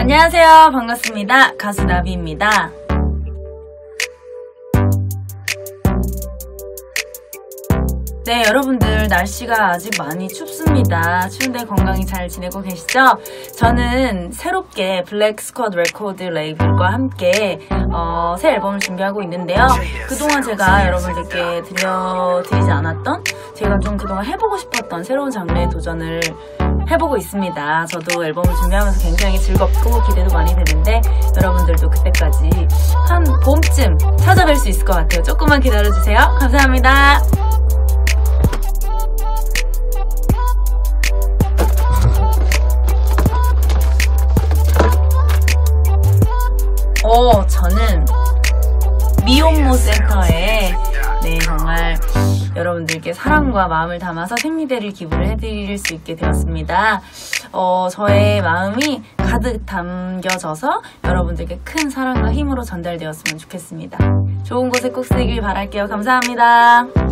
안녕하세요. 반갑습니다. 가수 나비입니다. 네, 여러분들 날씨가 아직 많이 춥습니다. 추운데 건강히 잘 지내고 계시죠? 저는 새롭게 블랙 스쿼드 레코드 레이블과 함께 어, 새 앨범을 준비하고 있는데요. 그동안 제가 여러분들께 들려드리지 않았던 제가 좀 그동안 해보고 싶었던 새로운 장르의 도전을 해보고 있습니다. 저도 앨범을 준비하면서 굉장히 즐겁고 기대도 많이 되는데 여러분들도 그때까지 한 봄쯤 찾아뵐 수 있을 것 같아요. 조금만 기다려주세요. 감사합니다. 어, 저는 미혼모 센터에 여러분들께 사랑과 마음을 담아서 생리대를 기부를 해드릴 수 있게 되었습니다. 어, 저의 마음이 가득 담겨져서 여러분들께 큰 사랑과 힘으로 전달되었으면 좋겠습니다. 좋은 곳에 꼭 쓰길 바랄게요. 감사합니다.